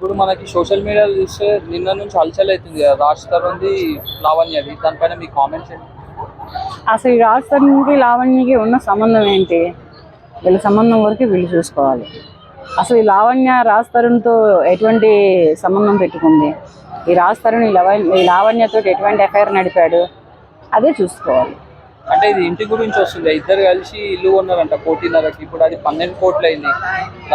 ఇప్పుడు మనకి సోషల్ మీడియాలో చూస్తే నిన్న నుంచి హల్చల్ అవుతుంది కదా. రాజ్ తరుణ్ది లావణ్యది. దానిపైన మీ కామెంట్స్ ఏంటి? అసలు ఈ రాజధానికి లావణ్యకి ఉన్న సంబంధం ఏంటి? వీళ్ళ సంబంధం వరకు వీళ్ళు చూసుకోవాలి. అసలు ఈ లావణ్య రాజ్ తరుణ్తో ఎటువంటి సంబంధం పెట్టుకుంది? ఈ రాజ్ తరుణ్ ఈ ఈ లావణ్యతో ఎటువంటి ఎఫ్ఐఆర్ నడిపాడు? అదే చూసుకోవాలి. అంటే ఇది ఇంటి గురించి వస్తుంది. ఇద్దరు కలిసి ఇల్లు కొన్నారంట కోటిన్నరకి. ఇప్పుడు అది పన్నెండు కోట్లు అయింది.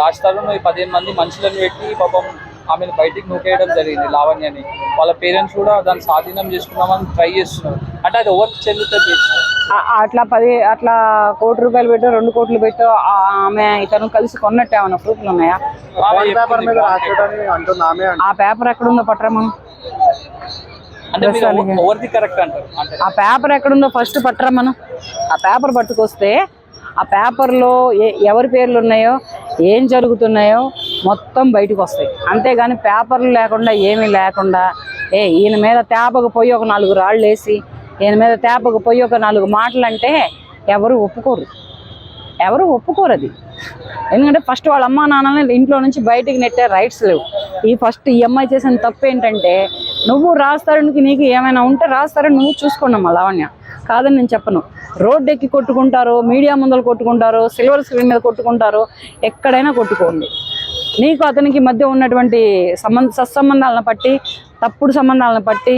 రాజ్ తరుణ్ ఈ పదిహేను మంది మనుషులను పెట్టి పాపం ఆమెను బయటికి నూకేయడం జరిగింది లావణ్యని. వాళ్ళ పేరెంట్స్ కూడా దాన్ని స్వాధీనం చేసుకుందామని ట్రై చేస్తున్నారు. అంటే అది ఎవరికి చెల్లుతుంది ఆ- అట్లా పది అట్లా కోటి రూపాయలు పెట్టో రెండు కోట్లు పెట్టో ఆ- ఆమె ఇతను కలిసి కొన్నట్టు ఏమైనా ప్రూఫ్లు ఉన్నాయా. ఆ పేపర్ ఎక్కడుందో పట్టరా మనం అంటే మీరు ఎవ- ఎవరిది కరెక్ట్ అంటారు. అంటే ఆ పేపర్ ఎక్కడుందో ఫస్ట్ పట్టరా మనం ఆ పేపర్ పట్టుకొస్తే ఆ పేపర్లో ఏ ఎవరి పేర్లు ఉన్నాయో ఏం జరుగుతున్నాయో మొత్తం బయటకు వస్తాయి. అంతేగాని పేపర్లు లేకుండా ఏమీ లేకుండా ఏ ఈయన మీద తేపకు పోయి ఒక నాలుగు రాళ్ళు వేసి ఈయన మీద తేపకు పోయి ఒక నాలుగు మాటలు అంటే ఎవరు ఒప్పుకోరు. ఎవరు ఒప్పుకోరు అది. ఎందుకంటే ఫస్ట్ వాళ్ళ అమ్మా నాన్నని ఇంట్లో నుంచి బయటికి నెట్టే రైట్స్ లేవు. ఈ ఫస్ట్ ఈ అమ్మాయి చేసిన తప్పు ఏంటంటే నువ్వు రాస్తారునికి నీకు ఏమైనా ఉంటే రాస్తారని నువ్వు చూసుకోండి లావణ్య. కాదని నేను చెప్పను. రోడ్ ఎక్కి కొట్టుకుంటారు మీడియా ముందర కొట్టుకుంటారు సిల్వర్ స్క్రీన్ మీద కొట్టుకుంటారు ఎక్కడైనా కొట్టుకోండి. నీకు అతనికి మధ్య ఉన్నటువంటి సంబంధ సత్సంబంధాలను బట్టి తప్పుడు సంబంధాలను బట్టి